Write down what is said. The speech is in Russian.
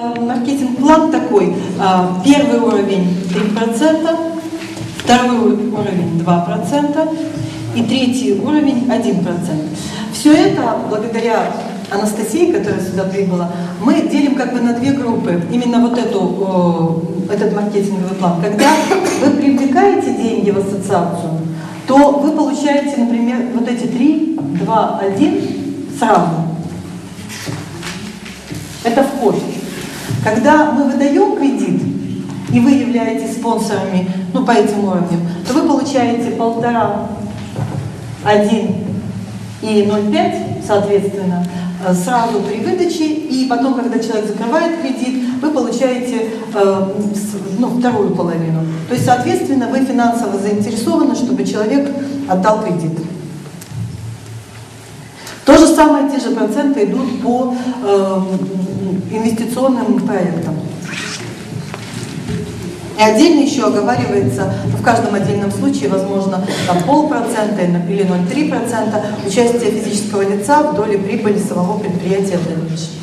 Э, Маркетинг-план такой. А, Первый уровень 3%, второй уровень 2% и третий уровень 1%. Все это благодаря Анастасии, которая сюда прибыла, мы делим как бы на две группы. Именно вот эту, э, этот маркетинговый план. Когда вы привлекаете деньги в ассоциацию, то вы получаете, например, вот эти 3, 2, 1 сразу. Это вход. Когда мы выдаем кредит, и вы являетесь спонсорами ну, по этим уровням, то вы получаете полтора, один и 0,5, соответственно, э, сразу при выдаче, и потом, когда человек закрывает кредит, вы получаете э, ну, вторую половину. То есть, соответственно, вы финансово заинтересованы, чтобы человек отдал кредит. Самое, те же проценты идут по э, инвестиционным проектам. И отдельно еще оговаривается, в каждом отдельном случае, возможно, там полпроцента или 0,3% участие физического лица в доле прибыли самого предприятия в дальнейшем.